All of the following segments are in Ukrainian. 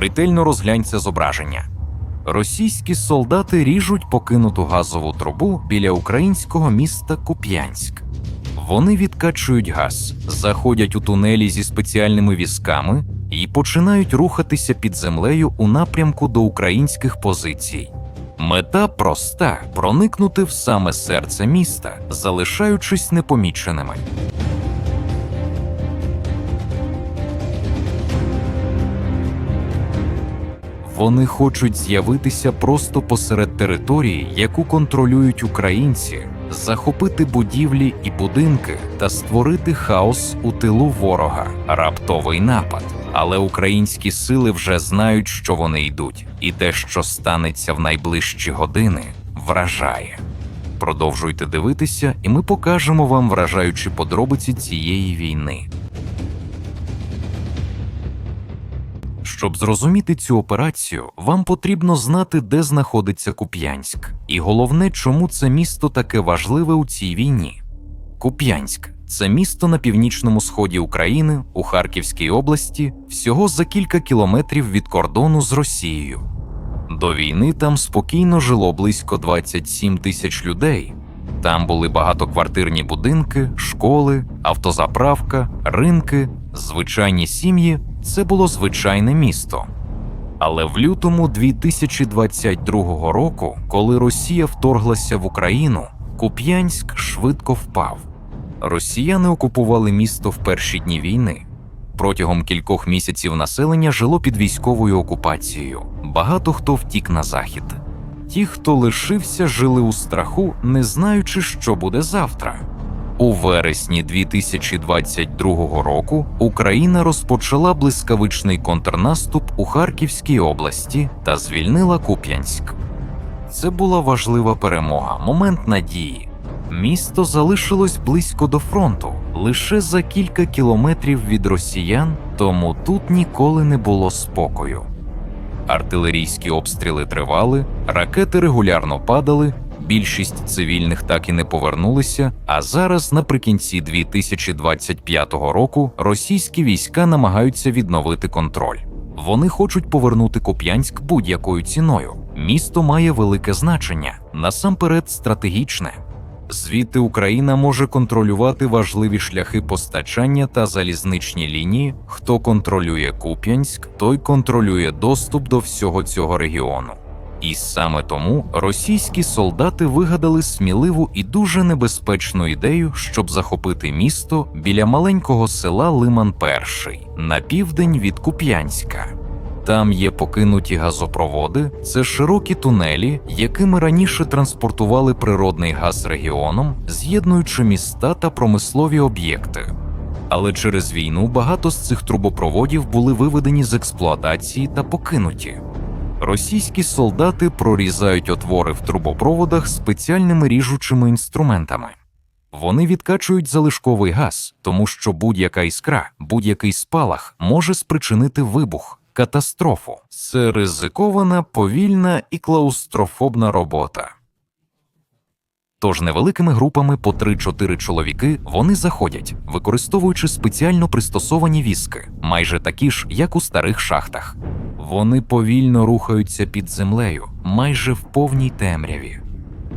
Ретельно розгляньте зображення. Російські солдати ріжуть покинуту газову трубу біля українського міста Куп'янськ. Вони відкачують газ, заходять у тунелі зі спеціальними візками і починають рухатися під землею у напрямку до українських позицій. Мета проста проникнути в саме серце міста, залишаючись непоміченими. Вони хочуть з'явитися просто посеред території, яку контролюють українці, захопити будівлі і будинки та створити хаос у тилу ворога, раптовий напад. Але українські сили вже знають, що вони йдуть, і те, що станеться в найближчі години, вражає. Продовжуйте дивитися, і ми покажемо вам вражаючі подробиці цієї війни. Щоб зрозуміти цю операцію, вам потрібно знати, де знаходиться Куп'янськ, і головне, чому це місто таке важливе у цій війні. Куп'янськ це місто на північному сході України у Харківській області, всього за кілька кілометрів від кордону з Росією. До війни там спокійно жило близько 27 тисяч людей. Там були багатоквартирні будинки, школи, автозаправка, ринки, звичайні сім'ї. Це було звичайне місто. Але в лютому 2022 року, коли Росія вторглася в Україну, Куп'янськ швидко впав. Росіяни окупували місто в перші дні війни. Протягом кількох місяців населення жило під військовою окупацією. Багато хто втік на захід. Ті, хто лишився, жили у страху, не знаючи, що буде завтра. У вересні 2022 року Україна розпочала блискавичний контрнаступ у Харківській області та звільнила Куп'янськ. Це була важлива перемога, момент надії. Місто залишилось близько до фронту, лише за кілька кілометрів від росіян, тому тут ніколи не було спокою. Артилерійські обстріли тривали, ракети регулярно падали. Більшість цивільних так і не повернулися. А зараз, наприкінці 2025 року, російські війська намагаються відновити контроль. Вони хочуть повернути Куп'янськ будь-якою ціною. Місто має велике значення, насамперед стратегічне. Звідти Україна може контролювати важливі шляхи постачання та залізничні лінії. Хто контролює Куп'янськ, той контролює доступ до всього цього регіону. І саме тому російські солдати вигадали сміливу і дуже небезпечну ідею, щоб захопити місто біля маленького села Лиман Перший на південь від Куп'янська. Там є покинуті газопроводи, це широкі тунелі, якими раніше транспортували природний газ регіоном, з'єднуючи міста та промислові об'єкти. Але через війну багато з цих трубопроводів були виведені з експлуатації та покинуті. Російські солдати прорізають отвори в трубопроводах спеціальними ріжучими інструментами. Вони відкачують залишковий газ, тому що будь-яка іскра, будь-який спалах може спричинити вибух, катастрофу. Це ризикована, повільна і клаустрофобна робота. Тож невеликими групами по 3-4 чоловіки вони заходять, використовуючи спеціально пристосовані візки, майже такі ж, як у старих шахтах. Вони повільно рухаються під землею, майже в повній темряві.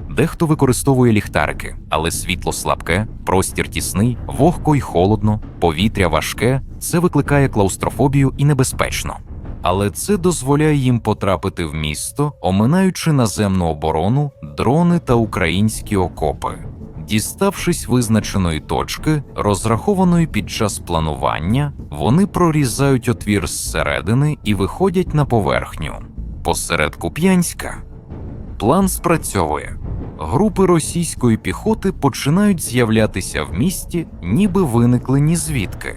Дехто використовує ліхтарики, але світло слабке, простір тісний, вогко й холодно, повітря важке. Це викликає клаустрофобію і небезпечно. Але це дозволяє їм потрапити в місто, оминаючи наземну оборону, дрони та українські окопи. Діставшись визначеної точки, розрахованої під час планування, вони прорізають отвір зсередини і виходять на поверхню. Посеред Куп'янська план спрацьовує. Групи російської піхоти починають з'являтися в місті, ніби виникли ні звідки.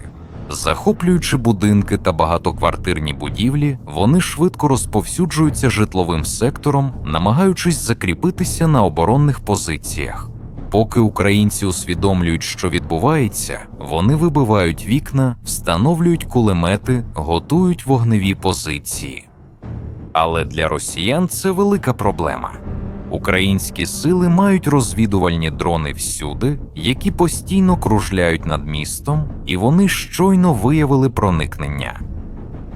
Захоплюючи будинки та багатоквартирні будівлі, вони швидко розповсюджуються житловим сектором, намагаючись закріпитися на оборонних позиціях. Поки українці усвідомлюють, що відбувається, вони вибивають вікна, встановлюють кулемети, готують вогневі позиції. Але для росіян це велика проблема. Українські сили мають розвідувальні дрони всюди, які постійно кружляють над містом, і вони щойно виявили проникнення.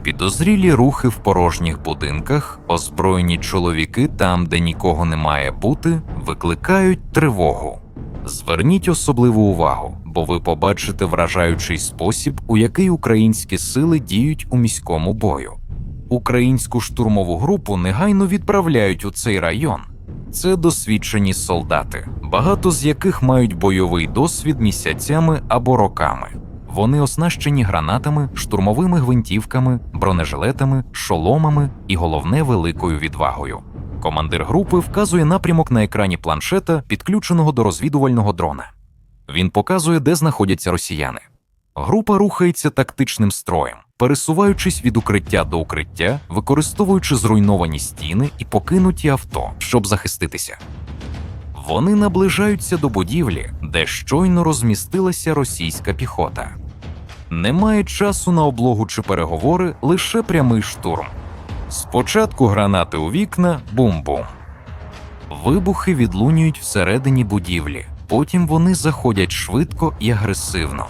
Підозрілі рухи в порожніх будинках, озброєні чоловіки там, де нікого не має бути, викликають тривогу. Зверніть особливу увагу, бо ви побачите вражаючий спосіб, у який українські сили діють у міському бою. Українську штурмову групу негайно відправляють у цей район. Це досвідчені солдати, багато з яких мають бойовий досвід місяцями або роками. Вони оснащені гранатами, штурмовими гвинтівками, бронежилетами, шоломами і головне великою відвагою. Командир групи вказує напрямок на екрані планшета, підключеного до розвідувального дрона. Він показує, де знаходяться росіяни. Група рухається тактичним строєм, пересуваючись від укриття до укриття, використовуючи зруйновані стіни і покинуті авто, щоб захиститися. Вони наближаються до будівлі, де щойно розмістилася російська піхота. Немає часу на облогу чи переговори, лише прямий штурм. Спочатку гранати у вікна, бум-бум. Вибухи відлунюють всередині будівлі, потім вони заходять швидко і агресивно.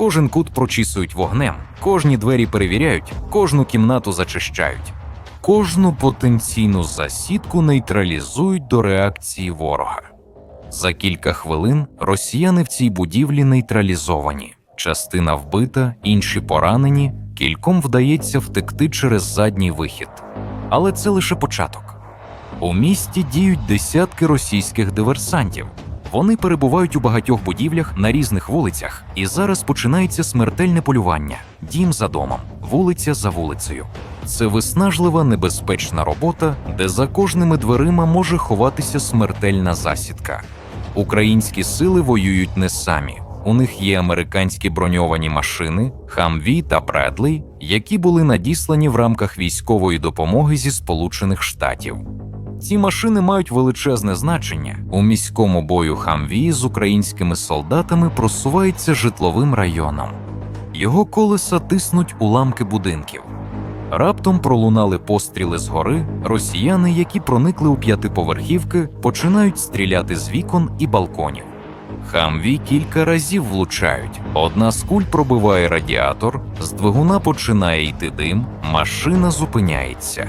Кожен кут прочісують вогнем, кожні двері перевіряють, кожну кімнату зачищають, кожну потенційну засідку нейтралізують до реакції ворога. За кілька хвилин росіяни в цій будівлі нейтралізовані. Частина вбита, інші поранені, кільком вдається втекти через задній вихід. Але це лише початок. У місті діють десятки російських диверсантів. Вони перебувають у багатьох будівлях на різних вулицях, і зараз починається смертельне полювання дім за домом, вулиця за вулицею. Це виснажлива небезпечна робота, де за кожними дверима може ховатися смертельна засідка. Українські сили воюють не самі. У них є американські броньовані машини, Хамві та Бредлей, які були надіслані в рамках військової допомоги зі Сполучених Штатів. Ці машини мають величезне значення. У міському бою Хамві з українськими солдатами просувається житловим районом. Його колеса тиснуть уламки будинків. Раптом пролунали постріли згори. Росіяни, які проникли у п'ятиповерхівки, починають стріляти з вікон і балконів. Хамві кілька разів влучають. Одна з куль пробиває радіатор, з двигуна починає йти дим, машина зупиняється.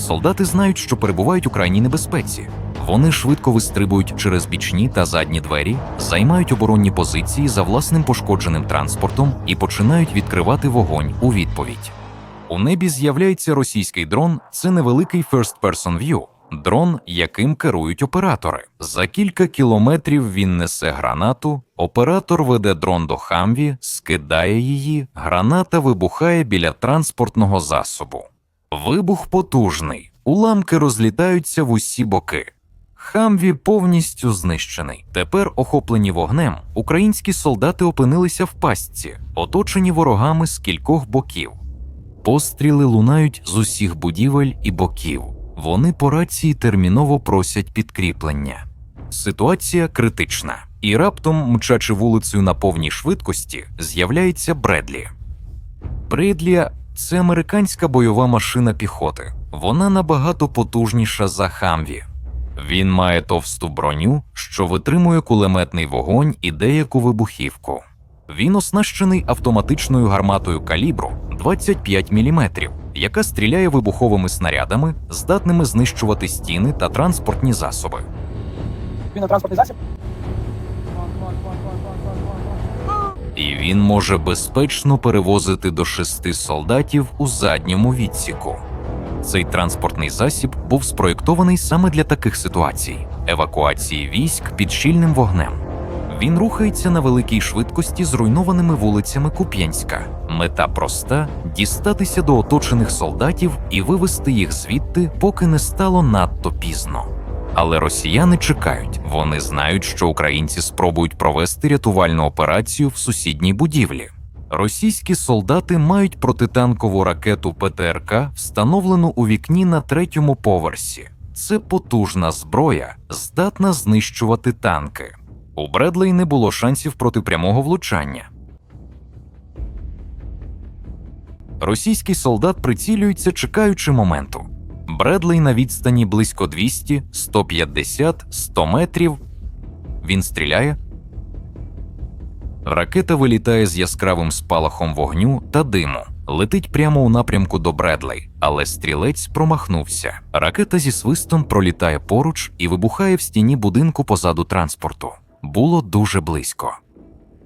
Солдати знають, що перебувають у крайній небезпеці. Вони швидко вистрибують через бічні та задні двері, займають оборонні позиції за власним пошкодженим транспортом і починають відкривати вогонь у відповідь. У небі з'являється російський дрон. Це невеликий first person view, дрон, яким керують оператори. За кілька кілометрів він несе гранату. Оператор веде дрон до Хамві, скидає її. Граната вибухає біля транспортного засобу. Вибух потужний. Уламки розлітаються в усі боки. Хамві повністю знищений. Тепер, охоплені вогнем, українські солдати опинилися в пастці, оточені ворогами з кількох боків. Постріли лунають з усіх будівель і боків. Вони по рації терміново просять підкріплення. Ситуація критична, і раптом, мчачи вулицею на повній швидкості, з'являється Бредлі. Бредлі – це американська бойова машина піхоти. Вона набагато потужніша за Хамві. Він має товсту броню, що витримує кулеметний вогонь і деяку вибухівку. Він оснащений автоматичною гарматою калібру 25 мм, яка стріляє вибуховими снарядами, здатними знищувати стіни та транспортні засоби. Він на транспортний засіб. І він може безпечно перевозити до шести солдатів у задньому відсіку. Цей транспортний засіб був спроєктований саме для таких ситуацій евакуації військ під щільним вогнем. Він рухається на великій швидкості зруйнованими вулицями Куп'янська. Мета проста дістатися до оточених солдатів і вивести їх звідти, поки не стало надто пізно. Але росіяни чекають, вони знають, що українці спробують провести рятувальну операцію в сусідній будівлі. Російські солдати мають протитанкову ракету ПТРК, встановлену у вікні на третьому поверсі. Це потужна зброя, здатна знищувати танки. У Бредлей не було шансів проти прямого влучання. Російський солдат прицілюється, чекаючи моменту. Бредлей на відстані близько 200, 150, 100 метрів. Він стріляє. Ракета вилітає з яскравим спалахом вогню та диму, Летить прямо у напрямку до Бредлей, але стрілець промахнувся. Ракета зі свистом пролітає поруч і вибухає в стіні будинку позаду транспорту. Було дуже близько.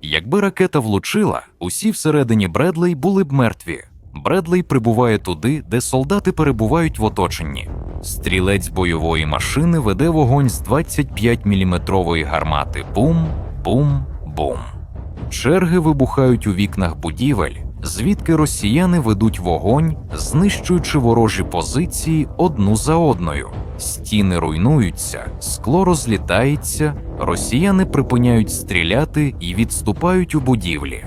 Якби ракета влучила, усі всередині Бредлей були б мертві. Бредлей прибуває туди, де солдати перебувають в оточенні. Стрілець бойової машини веде вогонь з 25-мм гармати. Бум, бум, бум. Черги вибухають у вікнах будівель, звідки росіяни ведуть вогонь, знищуючи ворожі позиції одну за одною. Стіни руйнуються, скло розлітається, росіяни припиняють стріляти і відступають у будівлі.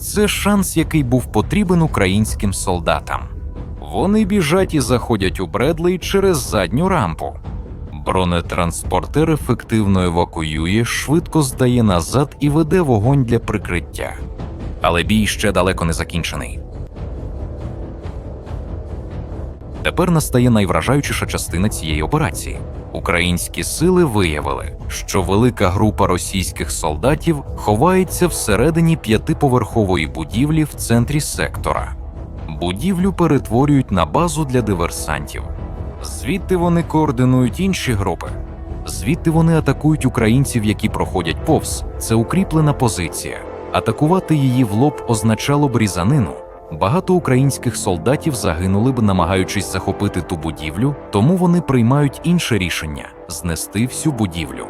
Це шанс, який був потрібен українським солдатам. Вони біжать і заходять у Бредлей через задню рампу. Бронетранспортер ефективно евакуює, швидко здає назад і веде вогонь для прикриття. Але бій ще далеко не закінчений. Тепер настає найвражаючіша частина цієї операції. Українські сили виявили, що велика група російських солдатів ховається всередині п'ятиповерхової будівлі в центрі сектора. Будівлю перетворюють на базу для диверсантів. Звідти вони координують інші групи. Звідти вони атакують українців, які проходять повз. Це укріплена позиція. Атакувати її в лоб означало б різанину. Багато українських солдатів загинули б, намагаючись захопити ту будівлю, тому вони приймають інше рішення знести всю будівлю.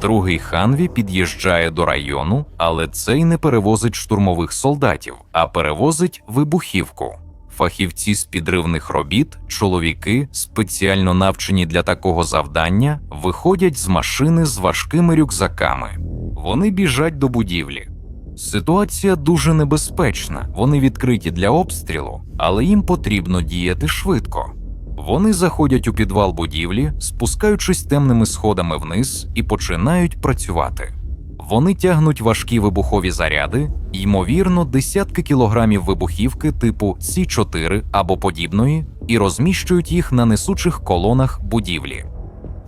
Другий ханві під'їжджає до району, але цей не перевозить штурмових солдатів, а перевозить вибухівку. Фахівці з підривних робіт, чоловіки, спеціально навчені для такого завдання, виходять з машини з важкими рюкзаками. Вони біжать до будівлі. Ситуація дуже небезпечна. Вони відкриті для обстрілу, але їм потрібно діяти швидко. Вони заходять у підвал будівлі, спускаючись темними сходами вниз, і починають працювати. Вони тягнуть важкі вибухові заряди, ймовірно, десятки кілограмів вибухівки типу С4 або подібної, і розміщують їх на несучих колонах будівлі.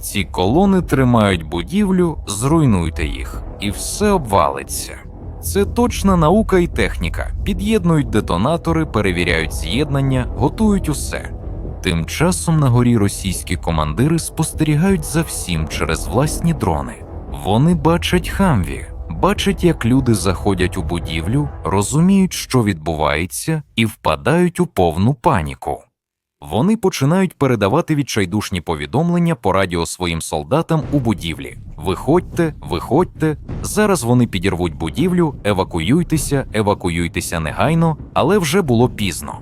Ці колони тримають будівлю, зруйнуйте їх, і все обвалиться. Це точна наука і техніка. Під'єднують детонатори, перевіряють з'єднання, готують усе. Тим часом на горі російські командири спостерігають за всім через власні дрони. Вони бачать хамві, бачать, як люди заходять у будівлю, розуміють, що відбувається, і впадають у повну паніку. Вони починають передавати відчайдушні повідомлення по радіо своїм солдатам у будівлі: Виходьте, виходьте. Зараз вони підірвуть будівлю, евакуюйтеся, евакуюйтеся негайно, але вже було пізно.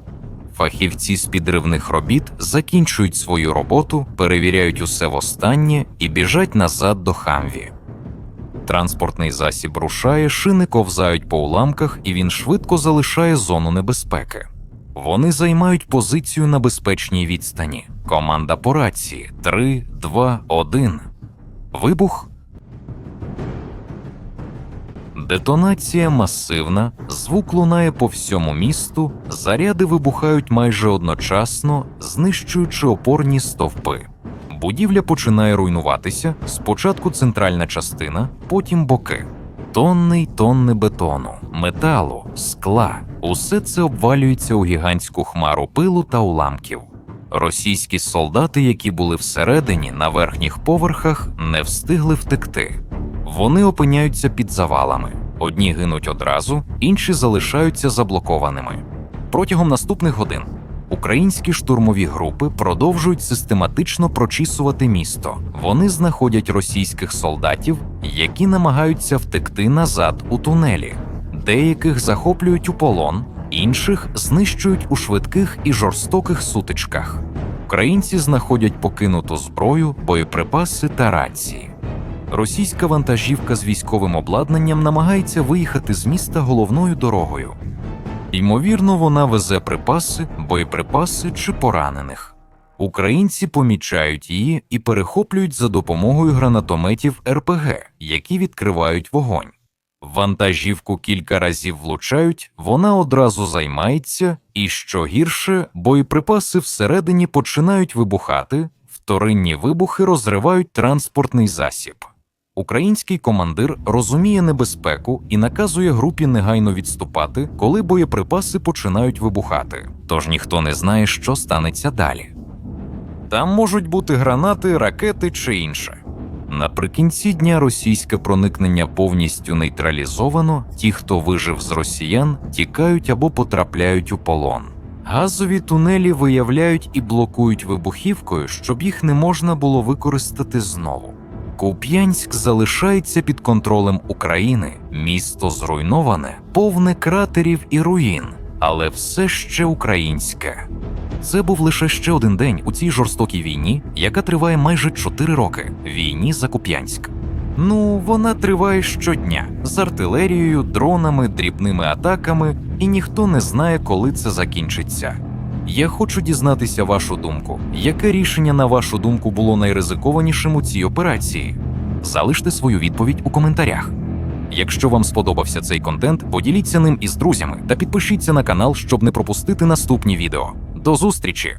Фахівці з підривних робіт закінчують свою роботу, перевіряють усе востаннє і біжать назад до Хамві. Транспортний засіб рушає, шини ковзають по уламках, і він швидко залишає зону небезпеки. Вони займають позицію на безпечній відстані. Команда по рації 3, 2, 1. Вибух. Детонація масивна, звук лунає по всьому місту, заряди вибухають майже одночасно, знищуючи опорні стовпи. Будівля починає руйнуватися. Спочатку центральна частина, потім боки. Тонни й тонни бетону, металу, скла. Усе це обвалюється у гігантську хмару пилу та уламків. Російські солдати, які були всередині на верхніх поверхах, не встигли втекти. Вони опиняються під завалами. Одні гинуть одразу, інші залишаються заблокованими. Протягом наступних годин українські штурмові групи продовжують систематично прочісувати місто. Вони знаходять російських солдатів, які намагаються втекти назад у тунелі. Деяких захоплюють у полон, інших знищують у швидких і жорстоких сутичках. Українці знаходять покинуту зброю, боєприпаси та рації. Російська вантажівка з військовим обладнанням намагається виїхати з міста головною дорогою. Ймовірно, вона везе припаси, боєприпаси чи поранених. Українці помічають її і перехоплюють за допомогою гранатометів РПГ, які відкривають вогонь. Вантажівку кілька разів влучають, вона одразу займається, і що гірше, боєприпаси всередині починають вибухати, вторинні вибухи розривають транспортний засіб. Український командир розуміє небезпеку і наказує групі негайно відступати, коли боєприпаси починають вибухати. Тож ніхто не знає, що станеться далі. Там можуть бути гранати, ракети чи інше. Наприкінці дня російське проникнення повністю нейтралізовано. Ті, хто вижив з росіян, тікають або потрапляють у полон. Газові тунелі виявляють і блокують вибухівкою, щоб їх не можна було використати знову. Куп'янськ залишається під контролем України. Місто зруйноване, повне кратерів і руїн, але все ще українське. Це був лише ще один день у цій жорстокій війні, яка триває майже 4 роки війні за Куп'янськ. Ну, вона триває щодня з артилерією, дронами, дрібними атаками, і ніхто не знає, коли це закінчиться. Я хочу дізнатися вашу думку. Яке рішення, на вашу думку, було найризикованішим у цій операції? Залиште свою відповідь у коментарях. Якщо вам сподобався цей контент, поділіться ним із друзями та підпишіться на канал, щоб не пропустити наступні відео. До зустрічі!